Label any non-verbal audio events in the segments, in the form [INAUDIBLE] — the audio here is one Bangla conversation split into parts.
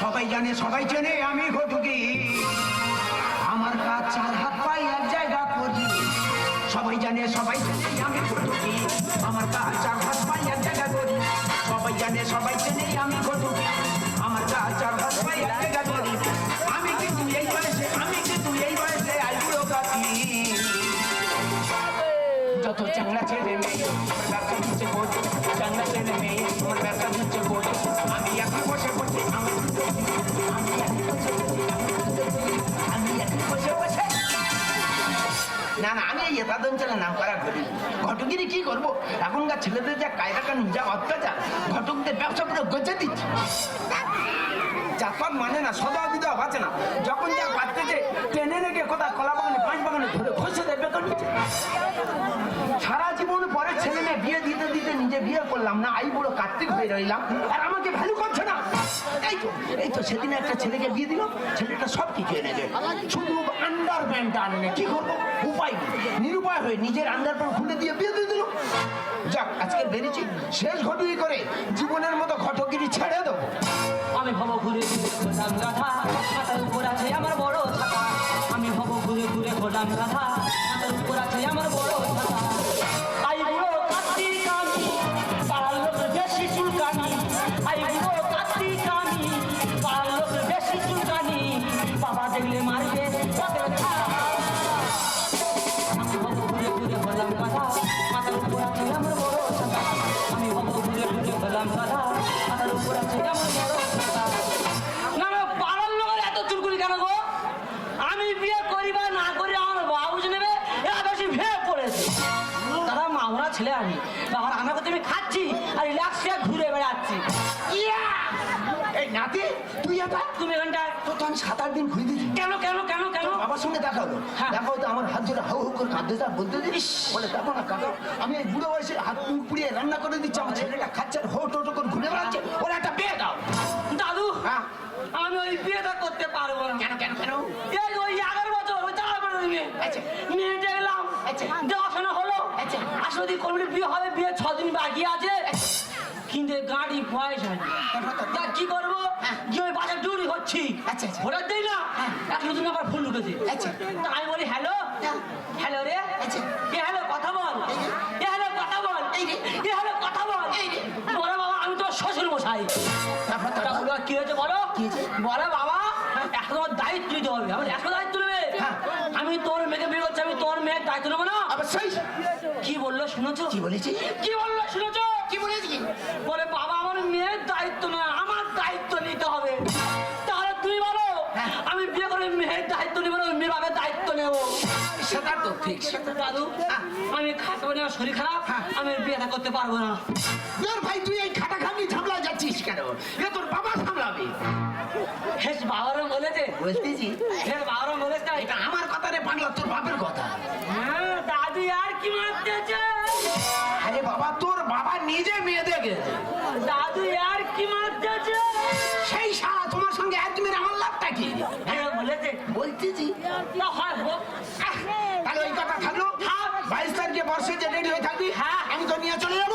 সবাই জানে, সবাই চেনে, আমি ঘটুকি। আমার কাজ চার হাত পাই এক জায়গা করি সবাই জানে, সবাই চেনে, আমি ঘটুকি। আমার কাজ চার হাত পাই এক জায়গা করি সবাই জানে, সবাই চেনে, আমি ঘটুকি। আমার কাজ চার হাত পাই এক জায়গা করি অঞ্চলে নাম করা ঘটি ঘটকিরি কি করব? এখনকার ছেলেদের যা কায়দা কানুন যা অত্যাচার, ঘটকদের ব্যবসা পুরো গজে দিচ্ছে। জাতপাত মানে না, সদা বিদা বাঁচে না। যখন যা বাঁচতেছে টেনে রেখে কোথায় কলা বাগানে পাঁচ বাগানে ধরে খসে দেবে বেতন নিচে সারা জীবন পরে ছেলে বিয়ে দিতে দিতে নিজে বিয়ে করলাম না, আই বুড়ো কার্তিক হয়ে রইলাম। আর আমাকে ভ্যালু করছে না। এই তো এই তো সেদিন একটা ছেলেকে বিয়ে দিল, ছেলেটা সব কিছু এনে দেয়। শুধু আন্ডার প্যান্টটা আনে। কি করব? উপায় নিরুপায় হয়ে নিজের আন্ডার প্যান্ট খুলে দিয়ে বিয়ে দিয়ে দিল। যাক, আজকে বেরিয়েছি। শেষ ঘটুই করে জীবনের মতো ঘটকিরি ছেড়ে দেবো। আমি ভব ঘুরে ঘুরে খোলাম গাধা মাথার আমার বড় আমি ভব ঘুরে ঘুরে খোলাম গাধা দিন ঘুরে দিয়েছি কেন কেন কেন কেন? বাবার সঙ্গে দেখা হলো। হ্যাঁ। দেখা হতো আমার হাত ধরে হাউ হাউ করে কাঁদতে যা বলতে দিস বলে দেখো না কাকা আমি এই বুড়ো বয়সে হাত মুখ পুড়িয়ে রান্না করে দিচ্ছি। আমার ছেলেটা খাচ্ছে হো টো করে ঘুরে বেড়াচ্ছে। ওরা একটা বিয়ে দাও। দাদু হ্যাঁ। আমি ওই বিয়েটা করতে পারব না। কেন কেন কেন? এই ওই আগের বছর ওই চার বছর মেয়ে আচ্ছা। দেখলাম। আচ্ছা। দেখাশোনা হলো। আচ্ছা। আসলে যদি কোনো বিয়ে হবে বিয়ে ছদিন বাকি আছে। কিন্তু গাড়ি বয়স হয়নি তা কি করব? যে ওই বাসা ডিউটি করছি। আচ্ছা, আচ্ছা। দেই না? এক নতুন আবার ফোন ঢুকেছে। আচ্ছা। তা আমি বলি হ্যালো? হ্যালো রে। এ হ্যালো কথা বল। এ হ্যালো কথা বল। এ হ্যালো কথা বল। বলে বাবা আমি তো শ্বশুর মশাই কি হয়েছে বলো? বলে বাবা এখন তোমার দায়িত্ব নিতে হবে। আমার এখন দায়িত্ব নেবে? হ্যাঁ। আমি তোর মেয়েকে বিয়ে করছি আমি তোর মেয়ের দায়িত্ব নেব না? আবার সেই কি বলল শুনেছো? কি বলেছি? কি বলল শুনেছো? বলেছি। বলে বাবা আমার মেয়ের দায়িত্ব না আমার দায়িত্ব নিতে হবে। তাহলে তুমি বলো হ্যাঁ। আমি বিয়ে করে মেয়ের দায়িত্ব নেব না মেয়ে বাবার দায়িত্ব নেব। সেটা তো ঠিক সেটা দাদু? হ্যাঁ। আমি খাতে না শরীর খারাপ হ্যাঁ। আমি বিয়েটা করতে পারব না। ভাই তুই এই খাটাখাটি ঝামলা যাচ্ছিস কেন? এ তোর বাবা সামলাবে। হেস বাবারও বলেছে বলতেছি। হেস বাবারও বলেছে এটা আমার কথা রে পাগলা তোর বাপের কথা। হ্যাঁ দাদু আর কি মারতেছে? নিজে মেয়ে দেখে দাদু আর কি মারতেছে সেই সারা তোমার সঙ্গে এক মেরে আমার লাভটা কি? হ্যাঁ বলেছে। বলতেছি তাহলে ওই কথা থাকল। বাইশ তারিখে বর্ষে যে রেডি হয়ে থাকবি হ্যাঁ। আমি তো নিয়ে চলে যাব।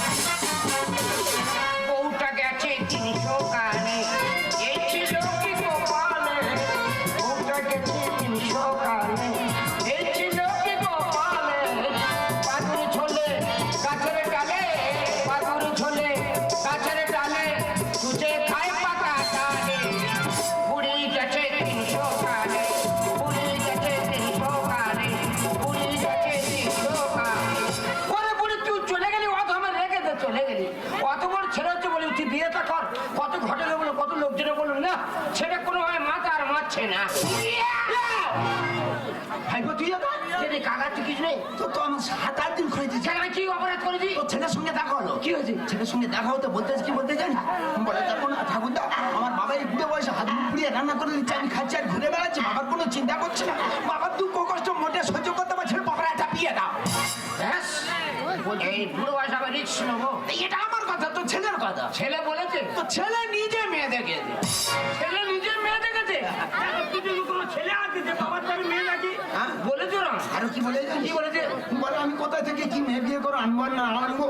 বউটা সঙ্গে দেখা হতে বলতে কি বলতে চান বলে তখন ঠাকুরদা আমার বাবা এই বুড়ো বয়সে হাত মুখ পুড়িয়ে রান্না করে দিচ্ছে আমি খাচ্ছি আর ঘুরে বেড়াচ্ছি বাবার কোনো চিন্তা করছে না। বাবার দুঃখ কষ্ট মোটে সহ্য করতে পারছে না, বাবার একটা বিয়ে দাও এই বুড়ো বয়সে আবার রিক্স নেব? এটা আমার কথা তো ছেলের কথা। ছেলে বলেছে? তো ছেলে নিজে আরও কি বলে? কি বলেছে? বলে আমি কোথায় থেকে কি মেয়ে বিয়ে করো? আনব না আনব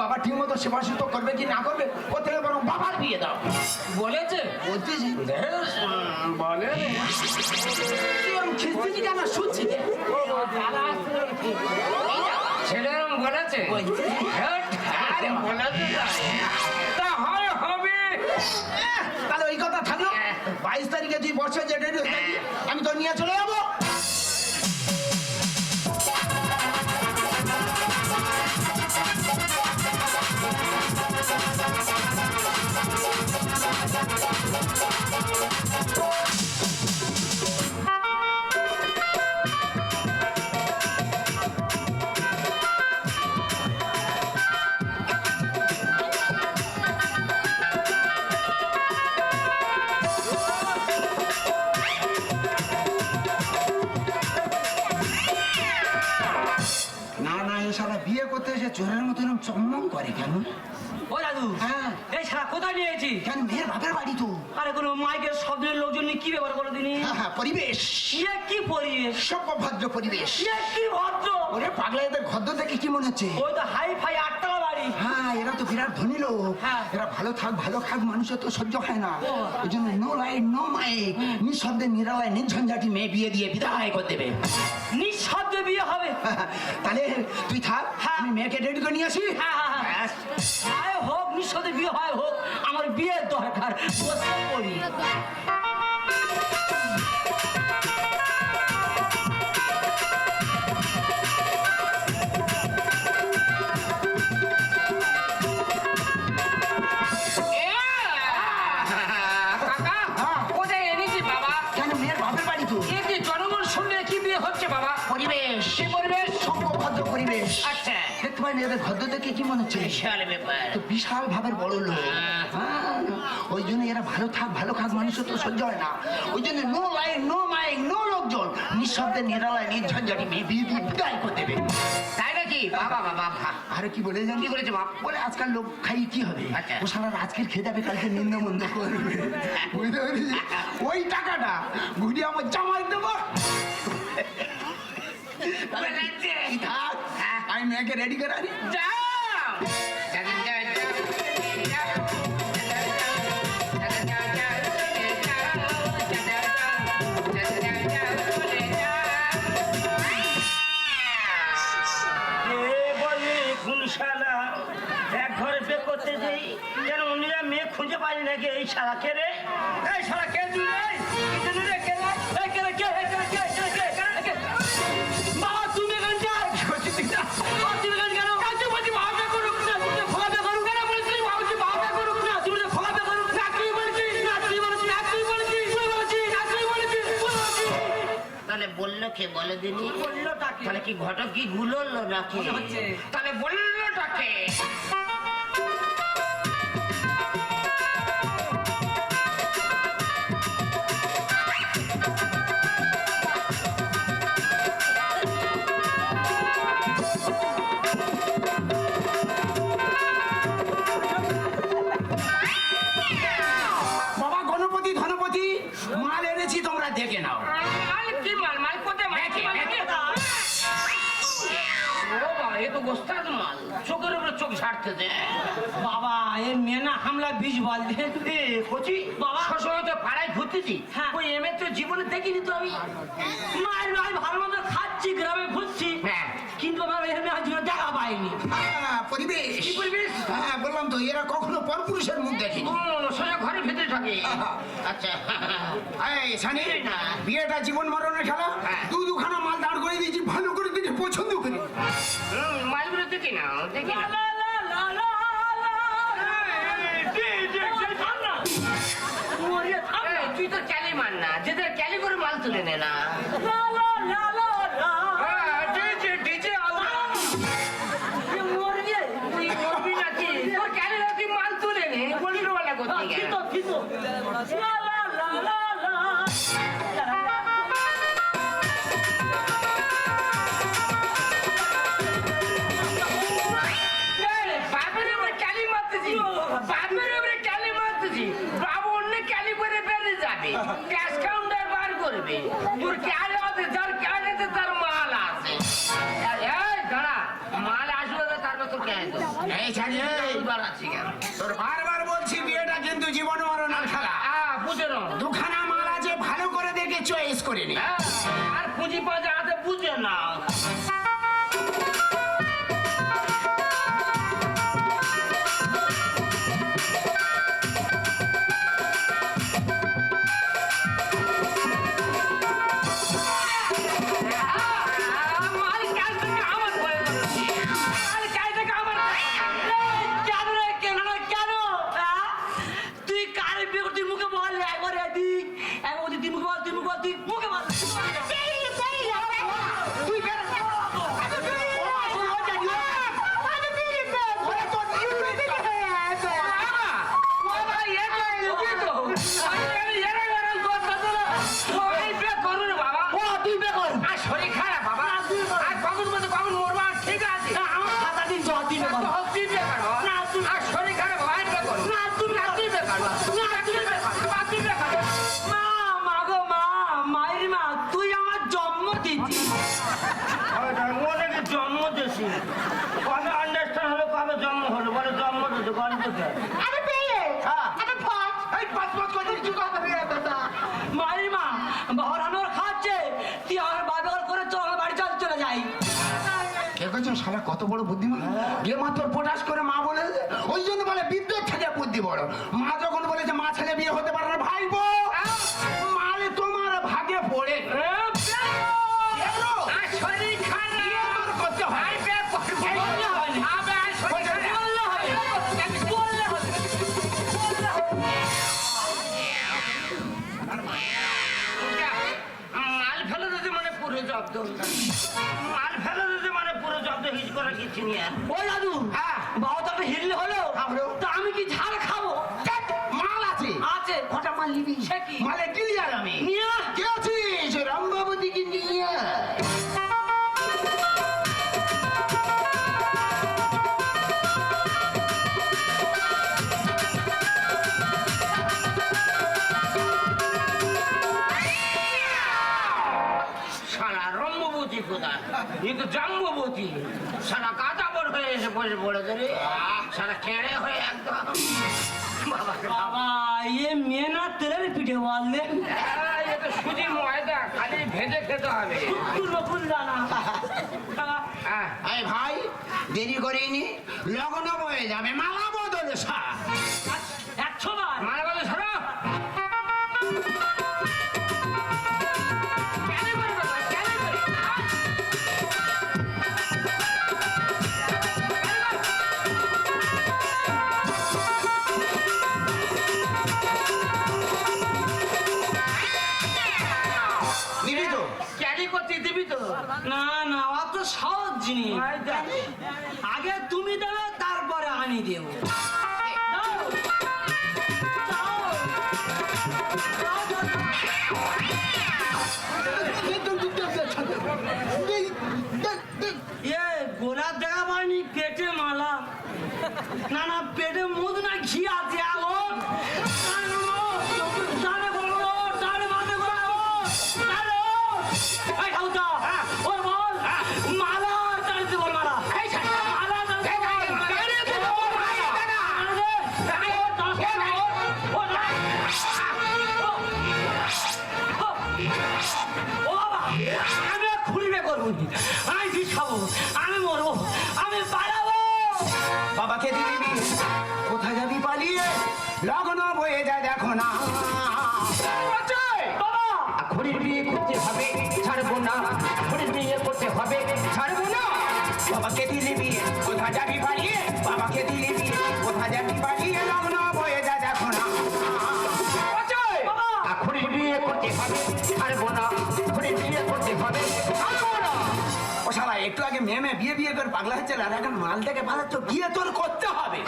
বাবা ঠিক মতো সেবা শুদ্ধ করবে কি না করবে? ও থেকে বরং বাবার বিয়ে দাও। বলেছে? বলতেছি বলে কেন শুনছি? বলেছে। তা হয় হবে। তাহলে ওই কথা থাকল? বাইশ তারিখে তুই বর্ষা যে রেডি হয়ে থাকবি আমি তো নিয়ে চলে যাব। পরিবেশ সভ্য ভদ্র পরিবেশ। ইয়ে কি ভদ্র? ওরে পাগলা এদের ঘদ্দ দেখে কি মনে হচ্ছে? ওই তো হাই ফাই আটতলা বাড়ি। হ্যাঁ এরা তো বিরাট ধনী লোক। হ্যাঁ। এরা ভালো থাক ভালো খাক মানুষের তো সহ্য হয় না। ওই জন্য নো লাইট নো মাইক নিঃশব্দে নিরালায় নির্ঝঞ্ঝাটি মেয়ে বিয়ে দিয়ে বিদায় করে দেবে। নিঃশব্দে বিয়ে হবে। [LAUGHS] তাহলে তুই থাক হ্যাঁ। আমি মেয়েকে রেডি করে নিয়ে আসি। হ্যাঁ হ্যাঁ হোক নিঃশব্দে বিয়ে হয় হোক আমার বিয়ের দরকার। বসে পড়ি ঘদ্দ দেখে কি মনে হচ্ছে? বিশাল ব্যাপার। তো বিশাল ভাবের বড় লোক। হ্যাঁ, ওই জন্য এরা ভালো থাক ভালো খাক মানুষের তো সহ্য হয় না। ওই জন্য no line no mike no লোকজন নিঃশব্দে নিরালায় নির্ঝঞ্ঝাটি মেয়ে বিদায় করে দেবে। তাই নাকি? বাবা বাবা আরে কি বলে জানি? কি বলেছে বাপ? বলে আজকাল লোক খাই কি হবে? আচ্ছা। ও সারা আজকের খেয়ে যাবে কালকে নিন্দা মন্দ করবে। বুঝতে পেরেছি ওই টাকাটা ঘুরিয়ে আমার জামাই দেবো। থাক, ঘরে পে করতে যাই যেন অন্যরা মেয়ে খুঁজে পাইনি নাকি এই শালা কে রে? এই শালা কে? তুই কে বলে দিনি? তাহলে কি ঘটক কি গুলোলো নাকি? তাহলে বললোটাকে বাবা হ্যাঁ। ওই এমএ তো জীবনে দেখিনি তো আমি। মায়ের মায়ের ভালো মতো খাচ্ছি গ্রামে ঘুরছি। হ্যাঁ। কিন্তু জীবনে দেখা পাইনি। হ্যাঁ, পরিবেশ। কি পরিবেশ? হ্যাঁ বললাম তো এরা কখনো পরপুরুষের মুখ দেখেনি। সোজা ঘরের ভেতরে থাকে। আচ্ছা। এই বিয়েটা জীবন মরণের খেলা। হ্যাঁ। দু দুখানা মাল দাঁড় করে দিয়েছি ভালো করে দেখে পছন্দ করি। মালগুলো দেখি না দেখি না তুলে নে না লা এমনি ক্যালিবারে বেড়ে যাবে। ক্যাশ কাউন্টার বার করবে। তোর কাজ আছে যার ক্যাশ আছে তার মাল আছে। মাল আসবে না তারপর তোর তোর বারবার বলছি বিয়েটা কিন্তু জীবন মরণের খেলা বুঝে নাও। দুখানা মাল আছে ভালো করে দেখে চয়েস করে নি। হ্যাঁ, আর পুঁজি পাওয়া আছে বুঝে নাও। জন্ম হলো বলে জন্ম দিতে গল্প এই পাঁচ পাঁচ করে কিছু কথা বলে দাদা। মায়ের মা বহরানোর খাচ্ছে তুই আমার বাবার করে চল বাড়ি চল চলে যাই। কে কইছেন শালা কত বড় বুদ্ধিমান? যে মাত্র পটাশ করে মা বলে ওই জন্য বলে বিদ্যুৎ থেকে বুদ্ধি বড়। মা হিজ নিয়ে আর ও দাদু। হ্যাঁ। বাবা তো হিরলে হলো। তো আমি কি ঝাল খাব? মাল আছে। আছে কটা মাল নিবি? সে কি? মালে ক্লিয়ার আমি। নিয়ে ভেজে খেতে হবে। ভাই দেরি করিনি লগ্ন হয়ে যাবে মালা বদলে সা। গোলাপ দেখা পাইনি পেটে মালা। না না পেটে ও শালা, একটু আগে মেয়ে মেয়ে বিয়ে বিয়ে করে পাগলা হচ্ছে, আর এখন মাল থেকে পালাচ্ছ, বিয়ে তোর করতে হবে।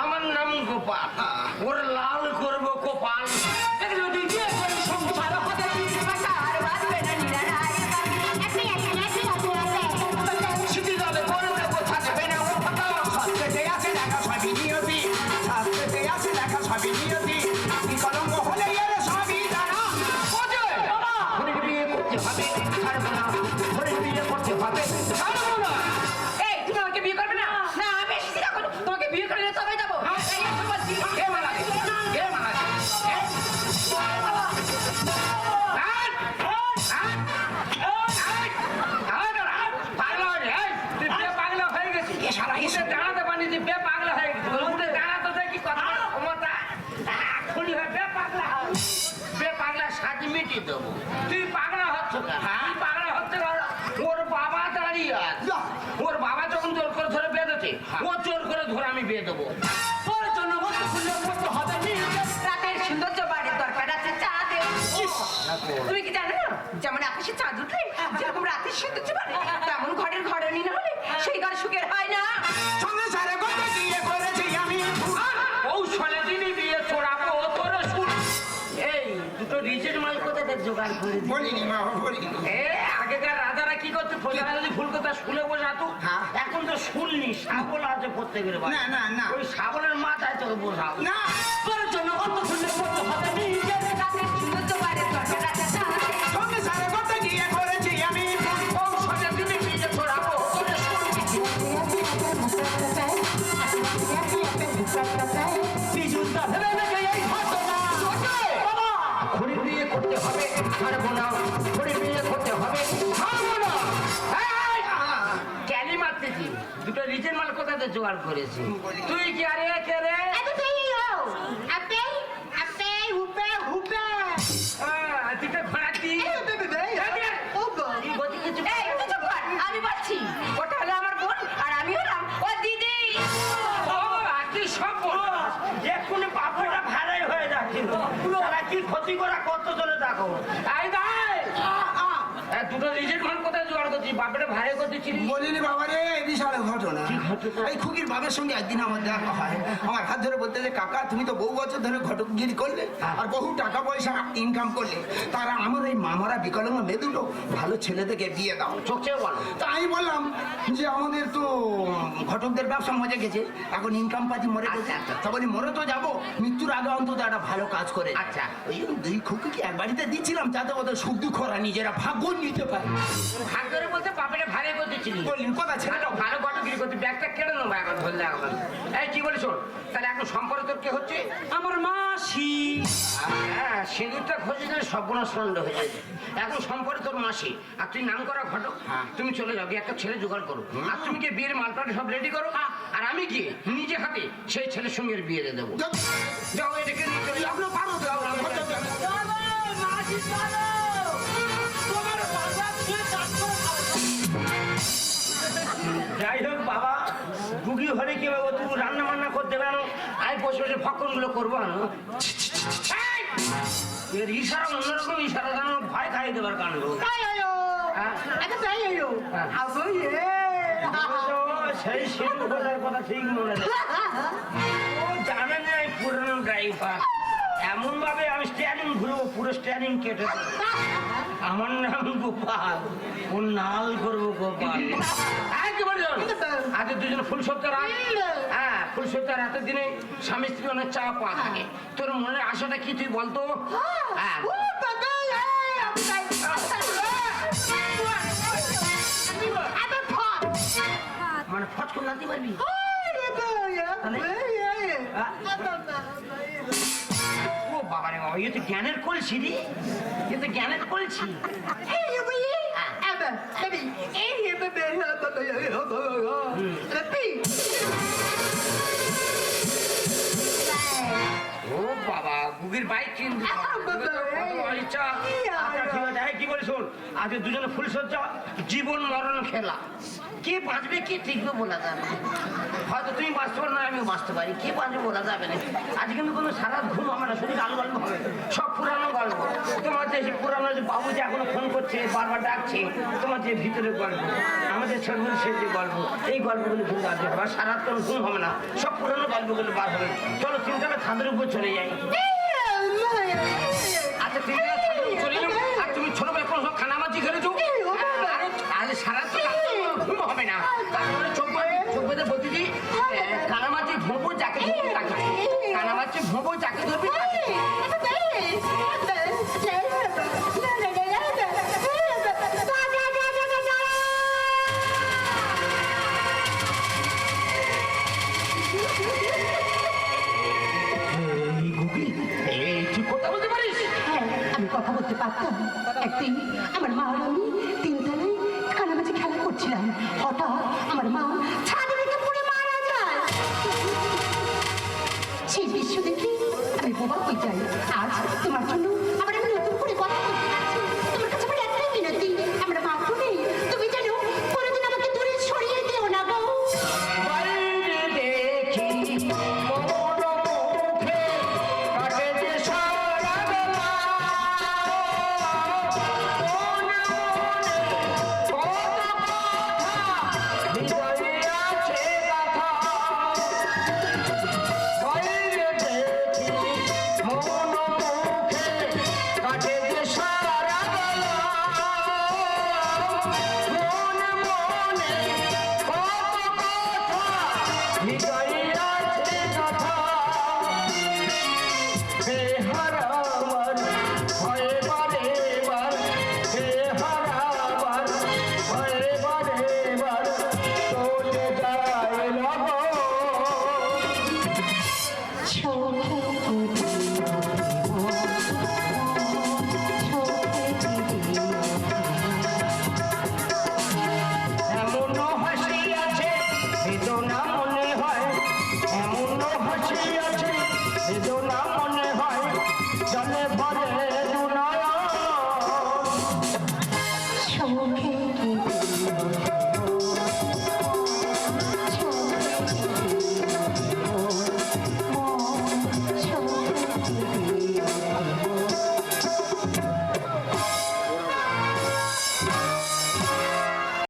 আমার নাম গোপাল ওর তুমি কি জানো? না যেমন আকাশে চাঁদ উঠলে যেরকম রাতের সৌন্দর্য বাড়ে তেমন ঘরের ঘরনি না হলে সেই ঘর সুখের হয় না। জোগাড় করে বলিনি মা বলিনি। আগেকার রাজারা কি করতো? প্রজারা যদি ফুল কথা শুলে বসাতো হ্যাঁ। এখন তো শুননি শাবল আছে প্রত্যেকের। না, না, না। ওই শাবলের মাথায় তোর বসাবো না। তোর জন্য অত খুলে হবে জোগাড় করেছি। তুই কি আরে কে রে. তুই কি বলছি কিছু এই তুই চুপ কর, আমি বলছি। ওটা হলো আমার বোন আর আমি হলাম ও দিদি। ও, কি সব এক্ষুনি বাপটা ভাড়াই হয়ে যাচ্ছিল তারা কি ক্ষতি করা কত জনে দেখো। আই দাই এ, দুটো মাল কোথায় জোগাড় করছিস? বাপরে ভাড়ে করতেছিলি বলিনি বাবা রে বিশাল ঘটনা। এই খুকির বাবার সঙ্গে একদিন আমার দেখা হয়। আমার হাত ধরে বলতে যে কাকা তুমি তো বহু বছর ধরে ঘটকগিরি করলে আর বহু টাকা পয়সা ইনকাম করলে। তারা আমার এই মামারা বিকলঙ্গ মেয়ে ভালো ছেলে থেকে বিয়ে দাও। চোখে বলো। তা আমি বললাম যে আমাদের তো ঘটকদের ব্যবসা মজা গেছে। এখন ইনকাম পাতি মরে গেছে। আচ্ছা, আচ্ছা। তা বলি মরে তো যাব। মৃত্যুর আগে অন্তত একটা ভালো কাজ করে। আচ্ছা। ওই দুই খুকিকে এক বাড়িতে দিচ্ছিলাম যাতে ওদের সুখ দুঃখ ওরা নিজেরা ভাগ্য নিতে পারে। ভাগ করে বলতে বাপরে ভাড়ে করতেছিলি বললেন কথা ছেলে ভালো ভালো ঘটক গিরি করতে। ব্যাগটা কেড়ে নেব এখন ধরলে এখন এই কি বলিস শোন তাহলে এখন সম্পর্ক তোর কে হচ্ছে? আমার মাসি। হ্যাঁ সিঁদুরটা খোঁজে গেলে হয়ে যাবে এখন সম্পর্কে তোর মাসি আর তুই নাম করা ঘটক তুমি চলে যাও গিয়ে একটা ছেলে জোগাড় করো। আর তুমি গিয়ে বিয়ের মালপাটা সব রেডি করো আর আমি গিয়ে নিজে হাতে সেই ছেলের সঙ্গে বিয়ে দিয়ে দেবো। যাও। এটাকে নিয়ে চলে যাও। পারো যাও, বসে বসে ফকনগুলো করব না এর ইশারা অন্যরকম ইশারা জানো ভয় খাইয়ে দেবার কাণ্ড। হ্যাঁ? সেই শিল্পের কথা ঠিক মনে জানেন [LAUGHS] ও জানে না পুরনো ড্রাইভার। এমন ভাবে আমি স্টিয়ারিং ঘুরবো পুরো স্টিয়ারিং কেটে আমার নাম গোপাল ও নাল করব গোপাল? আজকে দুজন ফুল সত্তর রাত হ্যাঁ ফুল সত্তর রাতের দিনে স্বামী স্ত্রী অনেক চাপ পাওয়া থাকে। তোর মনের আশাটা কি তুই বলতো হ্যাঁ। মানে ফট করে পারবি বাবা রে। বাবা ইয়ে তো জ্ঞানের কলছি রে ইয়ে তো জ্ঞানের কলছি ও বাবা গুগির বাইক কিন্তু ইচ্ছা ঠিক আছে এই কি বলি শোন আজকে দুজনে ফুল সজ্জা জীবন মরণ খেলা। কে বাঁচবে কে টিকবে বলা যাবে হয়তো তুমি বাঁচতে পারো না আমিও বাঁচতে পারি। কে বাঁচবে বলা যাবে না। আজ কিন্তু কোনো সারা ঘুম হবে না শরীর আলো গল্প হবে। সব পুরানো গল্প। তোমার যে পুরানো যে বাবু যে এখনও ফোন করছে বারবার ডাকছে তোমার যে ভিতরে গল্প আমাদের ছোটবেলা সে যে গল্প এই গল্পগুলো কিন্তু আজ হবে। সারা কোনো ঘুম হবে না। সব পুরানো গল্পগুলো বার হবে। চলো তিনতলা ছাদের উপর চলে যাই। আচ্ছা তিনতলা